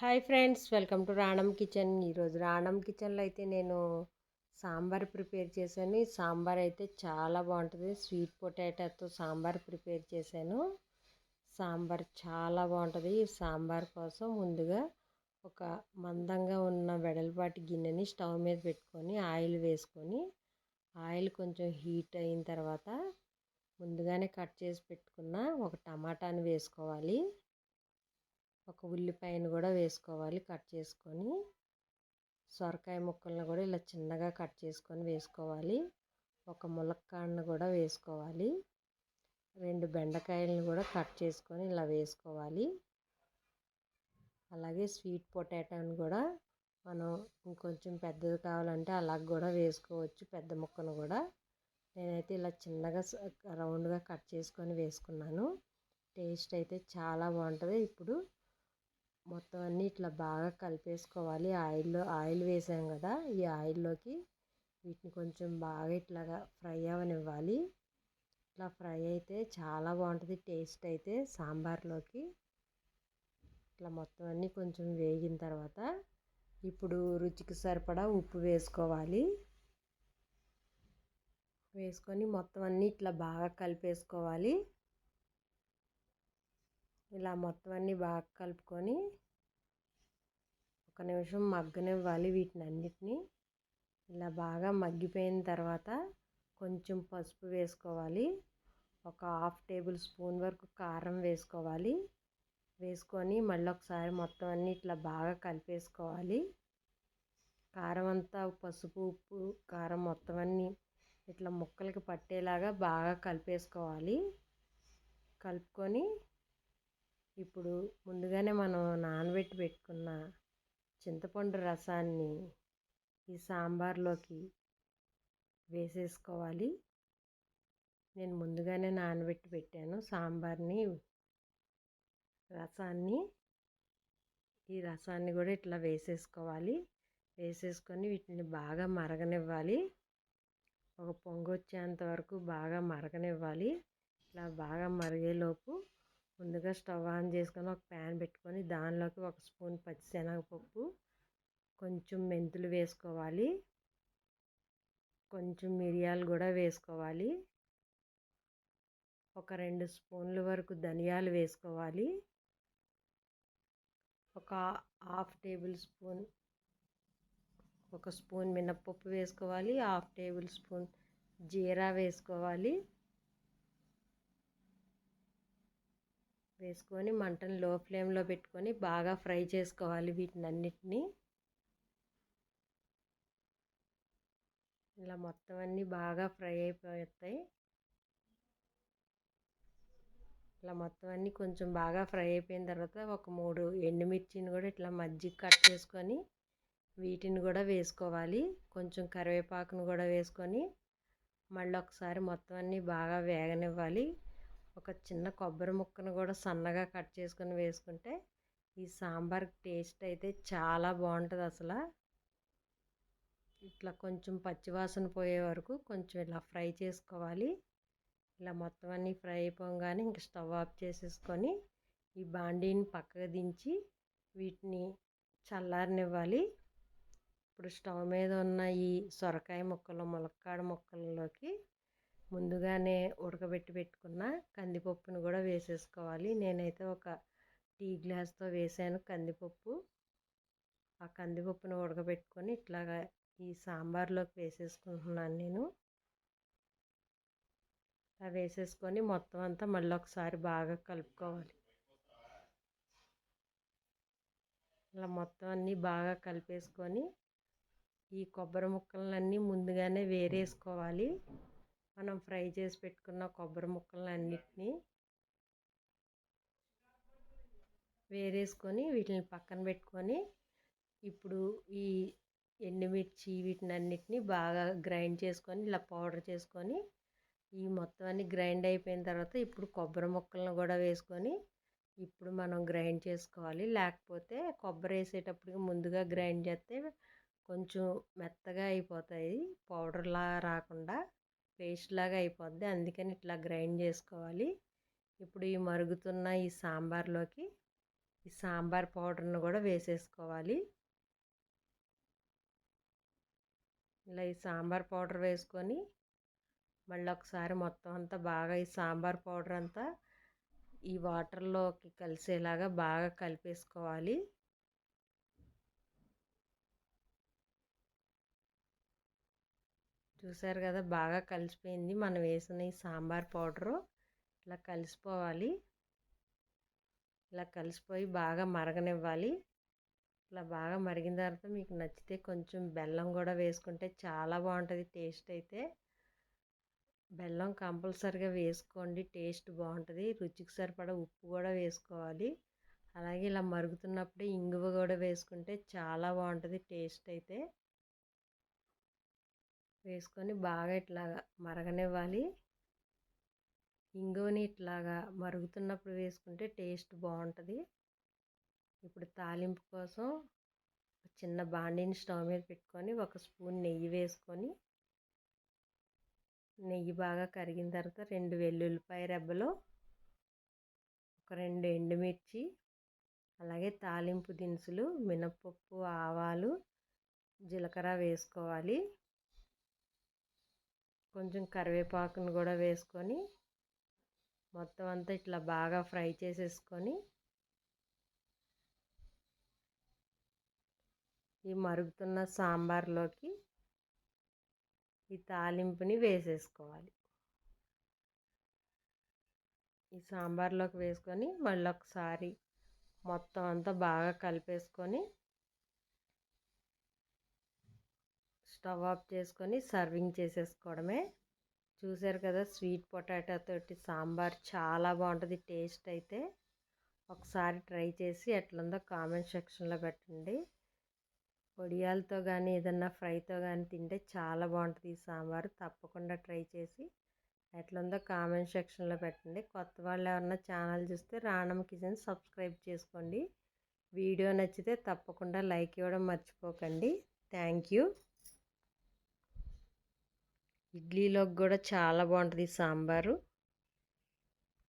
Hi friends welcome to Ranam kitchen. ఈరోజు రాణం కిచెన్లో అయితే నేను సాంబార్ ప్రిపేర్ చేశాను. ఈ సాంబార్ అయితే చాలా బాగుంటుంది. స్వీట్ పొటాటోతో సాంబార్ ప్రిపేర్ చేశాను. సాంబార్ చాలా బాగుంటుంది. ఈ సాంబార్ కోసం ముందుగా ఒక మందంగా ఉన్న వెడల్పాటి గిన్నెని స్టవ్ మీద పెట్టుకొని ఆయిల్ వేసుకొని ఆయిల్ కొంచెం హీట్ అయిన తర్వాత ముందుగానే కట్ చేసి పెట్టుకున్న ఒక టమాటాని వేసుకోవాలి. ఒక ఉల్లిపాయను కూడా వేసుకోవాలి. కట్ చేసుకొని సొరకాయ ముక్కలను కూడా ఇలా చిన్నగా కట్ చేసుకొని వేసుకోవాలి. ఒక ములక్కాడను కూడా వేసుకోవాలి. రెండు బెండకాయలను కూడా కట్ చేసుకొని ఇలా వేసుకోవాలి. అలాగే స్వీట్ పొటాటోని కూడా మనం ఇంకొంచెం పెద్దది కావాలంటే అలా కూడా వేసుకోవచ్చు పెద్ద ముక్కను కూడా. నేనైతే ఇలా చిన్నగా రౌండ్గా కట్ చేసుకొని వేసుకున్నాను. టేస్ట్ అయితే చాలా బాగుంటుంది. ఇప్పుడు మొత్తం అన్నీ ఇట్లా బాగా కలిపేసుకోవాలి. ఆయిల్లో ఆయిల్ వేసాం కదా ఈ ఆయిల్లోకి వీటిని కొంచెం బాగా ఇట్లాగా ఫ్రై అవనివ్వాలి. ఇట్లా ఫ్రై అయితే చాలా బాగుంటుంది టేస్ట్ అయితే సాంబార్లోకి. ఇట్లా మొత్తం అన్నీ కొంచెం వేగిన తర్వాత ఇప్పుడు రుచికి సరిపడా ఉప్పు వేసుకోవాలి. వేసుకొని మొత్తం అన్నీ ఇట్లా బాగా కలిపేసుకోవాలి. ఇలా మొత్తం అన్నీ బాగా కలుపుకొని ఒక్క నిమిషం మగ్గనివ్వాలి వీటిని అన్నిటినీ ఇలా బాగా మగ్గిపోయిన తర్వాత కొంచెం పసుపు వేసుకోవాలి. ఒక హాఫ్ టేబుల్ స్పూన్ వరకు కారం వేసుకోవాలి. వేసుకొని మళ్ళీ ఒకసారి మొత్తం అన్నీ ఇట్లా బాగా కలిపేసుకోవాలి. కారం అంతా పసుపు ఉప్పు కారం మొత్తం అన్నీ ఇట్లా ముక్కలకి పట్టేలాగా బాగా కలిపేసుకోవాలి. కలుపుకొని ఇప్పుడు ముందుగానే మనం నానబెట్టి పెట్టుకున్న చింతపండు రసాన్ని ఈ సాంబార్లోకి వేసేసుకోవాలి. నేను ముందుగానే నానబెట్టి పెట్టాను సాంబార్ని రసాన్ని. ఈ రసాన్ని కూడా ఇట్లా వేసేసుకోవాలి. వేసేసుకొని వీటిని బాగా మరగనివ్వాలి. ఒక పొంగు వచ్చేంత వరకు బాగా మరగనివ్వాలి. ఇట్లా బాగా మరిగేలోపు ముందుగా స్టవ్ ఆన్ చేసుకొని ఒక ప్యాన్ పెట్టుకొని దానిలోకి ఒక స్పూన్ పచ్చిశనగపప్పు కొంచెం మెంతులు వేసుకోవాలి కొంచెం మిరియాలు కూడా వేసుకోవాలి ఒక రెండు స్పూన్ల వరకు ధనియాలు వేసుకోవాలి ఒక హాఫ్ టేబుల్ స్పూన్ ఒక స్పూన్ మినప్పప్పు వేసుకోవాలి హాఫ్ టేబుల్ స్పూన్ జీరా వేసుకోవాలి వేసుకొని మంటను లో ఫ్లేమ్లో పెట్టుకొని బాగా ఫ్రై చేసుకోవాలి వీటిని అన్నిటినీ ఇలా మొత్తం అన్నీ బాగా ఫ్రై అయిపోతాయి. ఇలా మొత్తం అన్నీ కొంచెం బాగా ఫ్రై అయిపోయిన తర్వాత ఒక మూడు ఎండుమిర్చిని కూడా ఇట్లా మజ్జిగ కట్ చేసుకొని వీటిని కూడా వేసుకోవాలి. కొంచెం కరివేపాకును కూడా వేసుకొని మళ్ళీ ఒకసారి మొత్తం అన్నీ బాగా వేగనివ్వాలి. ఒక చిన్న కొబ్బరి ముక్కను కూడా సన్నగా కట్ చేసుకొని వేసుకుంటే ఈ సాంబార్ టేస్ట్ అయితే చాలా బాగుంటుంది అసలు. ఇట్లా కొంచెం పచ్చివాసన పోయే వరకు కొంచెం ఇలా ఫ్రై చేసుకోవాలి. ఇలా మొత్తం అన్నీ ఫ్రై అయిపోగానే ఇంక స్టవ్ ఆఫ్ చేసేసుకొని ఈ బాండీని పక్కకు దించి వీటిని చల్లారనివ్వాలి. ఇప్పుడు స్టవ్ మీద ఉన్న ఈ సొరకాయ ముక్కలు ములక్కాడ ముక్కలలోకి ముందుగానే ఉడకబెట్టి పెట్టుకున్న కందిపప్పును కూడా వేసేసుకోవాలి. నేనైతే ఒక టీ గ్లాస్తో వేసాను కందిపప్పు. ఆ కందిపప్పును ఉడకబెట్టుకొని ఇట్లాగా ఈ సాంబార్లోకి వేసేసుకుంటున్నాను నేను. అలా వేసేసుకొని మొత్తం అంతా మళ్ళీ ఒకసారి బాగా కలుపుకోవాలి. ఇలా మొత్తం అన్నీ బాగా కలిపేసుకొని ఈ కొబ్బరి ముక్కలన్నీ ముందుగానే వేరేసుకోవాలి. మనం ఫ్రై చేసి పెట్టుకున్న కొబ్బరి ముక్కలను అన్నిటినీ వేరేసుకొని వీటిని పక్కన పెట్టుకొని ఇప్పుడు ఈ ఎండుమిర్చి వీటిని అన్నిటిని బాగా గ్రైండ్ చేసుకొని ఇలా పౌడర్ చేసుకొని ఈ మొత్తం అన్ని గ్రైండ్ అయిపోయిన తర్వాత ఇప్పుడు కొబ్బరి ముక్కలను కూడా వేసుకొని ఇప్పుడు మనం గ్రైండ్ చేసుకోవాలి. లేకపోతే కొబ్బరి వేసేటప్పటికి ముందుగా గ్రైండ్ చేస్తే కొంచెం మెత్తగా అయిపోతాయి. పౌడర్లా రాకుండా పేస్ట్ లాగా అయిపోద్ది. అందుకని ఇట్లా గ్రైండ్ చేసుకోవాలి. ఇప్పుడు ఈ మరుగుతున్న ఈ సాంబార్లోకి ఈ సాంబార్ పౌడర్ను కూడా వేసేసుకోవాలి. ఇలా ఈ సాంబార్ పౌడర్ వేసుకొని మళ్ళీ ఒకసారి మొత్తం అంతా బాగా ఈ సాంబార్ పౌడర్ అంతా ఈ వాటర్లోకి కలిసేలాగా బాగా కలిపేసుకోవాలి. చూసారు కదా బాగా కలిసిపోయింది. మనం వేసిన ఈ సాంబార్ పౌడరు ఇలా కలిసిపోవాలి. ఇలా కలిసిపోయి బాగా మరగనివ్వాలి. ఇలా బాగా మరిగిన తర్వాత మీకు నచ్చితే కొంచెం బెల్లం కూడా వేసుకుంటే చాలా బాగుంటుంది టేస్ట్ అయితే. బెల్లం కంపల్సరిగా వేసుకోండి టేస్ట్ బాగుంటుంది. రుచికి సరిపడా ఉప్పు కూడా వేసుకోవాలి. అలాగే ఇలా మరుగుతున్నప్పుడే ఇంగువ కూడా వేసుకుంటే చాలా బాగుంటుంది టేస్ట్ అయితే. వేసుకొని బాగా ఇట్లాగా మరగనివ్వాలి. ఇంగువని ఇట్లాగా మరుగుతున్నప్పుడు వేసుకుంటే టేస్ట్ బాగుంటుంది. ఇప్పుడు తాలింపు కోసం చిన్న బాండీని స్టవ్ మీద పెట్టుకొని ఒక స్పూన్ నెయ్యి వేసుకొని నెయ్యి బాగా కరిగిన తర్వాత రెండు వెల్లుల్లిపాయ రెబ్బలు ఒక రెండు ఎండుమిర్చి అలాగే తాలింపు దినుసులు మినపప్పు ఆవాలు జీలకర్ర వేసుకోవాలి. కొంచెం కరివేపాకును కూడా వేసుకొని మొత్తం అంతా ఇట్లా బాగా ఫ్రై చేసేసుకొని ఈ మరుగుతున్న సాంబార్లోకి ఈ తాలింపుని వేసేసుకోవాలి. ఈ సాంబార్లోకి వేసుకొని మళ్ళీ ఒకసారి మొత్తం అంతా బాగా కలిపేసుకొని స్టవ్ ఆఫ్ చేసుకొని సర్వింగ్ చేసేసుకోవడమే. చూసారు కదా స్వీట్ పొటాటో తోటి సాంబార్ చాలా బాగుంటుంది టేస్ట్ అయితే. ఒకసారి ట్రై చేసి ఎట్లుందో కామెంట్ సెక్షన్లో పెట్టండి. వడియాలతో కానీ ఏదన్నా ఫ్రైతో కానీ తింటే చాలా బాగుంటుంది ఈ సాంబారు. తప్పకుండా ట్రై చేసి ఎట్లుందో కామెంట్ సెక్షన్లో పెట్టండి. కొత్త వాళ్ళు ఎవరన్నా ఛానల్ చూస్తే రాణం కిచెన్ సబ్స్క్రైబ్ చేసుకోండి. వీడియో నచ్చితే తప్పకుండా లైక్ ఇవ్వడం మర్చిపోకండి. Thank you. ఇడ్లీలోకి కూడా చాలా బాగుంటుంది సాంబారు.